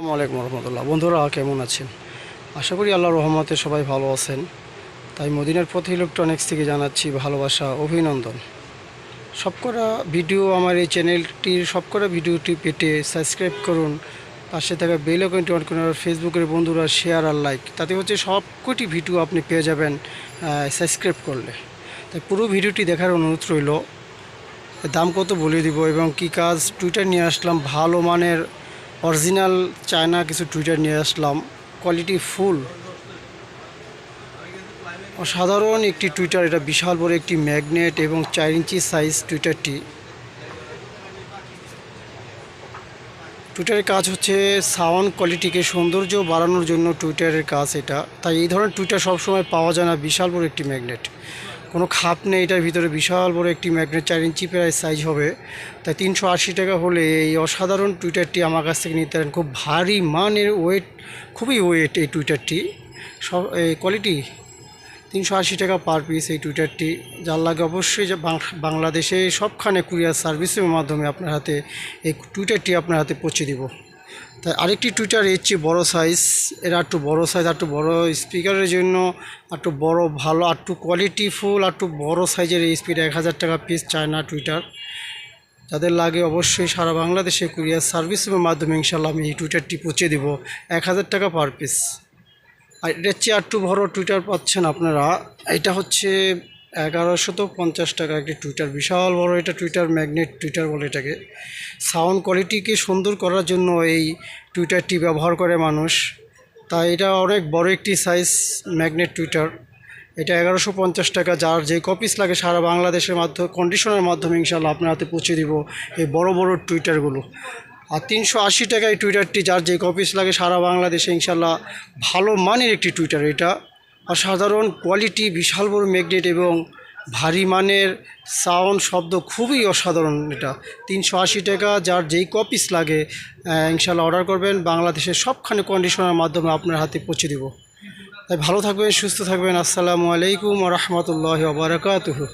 আসসালামু আলাইকুম রহমতুল্লাহ। বন্ধুরা, কেমন আছেন? আশা করি আল্লাহ রহমতে সবাই ভালো আছেন। তাই মদিনার পথে ইলেকট্রনিক্স থেকে জানাচ্ছি ভালোবাসা, অভিনন্দন। সবকটা ভিডিও আমার এই চ্যানেলটির সবকটা ভিডিওটি পেটে সাবস্ক্রাইব করুন। পাশে থাকা বেল আইকনটি অন করুন ফেসবুকের বন্ধুরা শেয়ার আর লাইক তাতে হচ্ছে সবকটি ভিডিও আপনি পেয়ে যাবেন সাবস্ক্রাইব করলে। তাই পুরো ভিডিওটি দেখার অনুরোধ রইল। দাম কত বলে দিব এবং কি কাজ টুইটার নিয়ে আসলাম ভালো মানের অরিজিনাল চায়না কিছু টুইটার নিয়ে আসলাম। Quality full. অসাধারণ একটি টুইটার, এটা বিশাল বড় একটি ম্যাগনেট এবং চার ইঞ্চি সাইজ টুইটারটি। টুইটারের কাজ হচ্ছে সাউন্ড কোয়ালিটিকে সৌন্দর্য বাড়ানোর জন্য টুইটারের কাজ এটা। তাই এই ধরনের টুইটার সবসময় পাওয়া যায় না, বিশাল বড় একটি ম্যাগনেট। কোনো খাপ নেই, এটার ভিতরে বিশাল বড় একটি ম্যাগনেট চার ইঞ্চি প্রায় সাইজ হবে। তাই তিনশো আশি টাকা হলে এই অসাধারণ টুইটারটি আমার কাছ থেকে নিতে পারেন। খুব ভারী মানের ওয়েট খুবই ওয়েট এই টুইটারটি। সব, এই কোয়ালিটি তিনশো আশি টাকা পার পিস এই টুইটারটি। যার লাগে অবশ্যই যে বাংলাদেশে সবখানে কুরিয়ার সার্ভিসের মাধ্যমে আপনার হাতে এই টুইটারটি আপনার হাতে পৌঁছে দিব। তাই আরেকটি টুইটার এর চেয়ে বড়ো সাইজ এরা একটু বড়ো সাইজ আর একটু বড়ো স্পিকারের জন্য একটু বড় ভালো, আর একটু কোয়ালিটি ফুল একটু বড়ো সাইজের এই স্পিড এক হাজার টাকা পিস চায়না টুইটার যাদের লাগে অবশ্যই সারা বাংলাদেশে কুরিয়ার সার্ভিসের মাধ্যমে ইনশাল্লাহ আমি এই টুইটারটি পৌঁছে দিব, এক হাজার টাকা পার পিস আর এটার চেয়ে একটু বড় টুইটার পাচ্ছেন আপনারা, এটা হচ্ছে এগারোশত পঞ্চাশ টাকা একটি টুইটার বিশাল বড় এটা টুইটার ম্যাগনেট টুইটার বলে এটাকে। সাউন্ড কোয়ালিটিকে সুন্দর করার জন্য এই টুইটারটি ব্যবহার করে মানুষ। তাই এটা অনেক বড় একটি সাইজ ম্যাগনেট টুইটার এটা এগারোশো পঞ্চাশ টাকা, যার যে কপিস লাগে সারা বাংলাদেশের মাধ্যমে কন্ডিশনের মাধ্যমে ইনশাল্লাহ আপনার হাতে পৌঁছে দিব এই বড় বড় টুইটারগুলো আর তিনশো আশি টাকায় টুইটারটি যার যে কপিস লাগে সারা বাংলাদেশে ইনশাল্লাহ ভালো মানের একটি টুইটার এটা অসাধারণ কোয়ালিটি বিশাল বড় ম্যাগনেট এবং ভারী মানের সাউন্ড শব্দ খুবই অসাধারণ এটা। তিনশো আশি টাকা যার যেই কপিস লাগে ইনশাল্লাহ অর্ডার করবেন। বাংলাদেশের সবখানে কন্ডিশনার মাধ্যমে আপনার হাতে পৌঁছে দেব। তাই ভালো থাকবেন, সুস্থ থাকবেন। আসসালামু আলাইকুম রহমতুল্লাহ বারকাতুহু।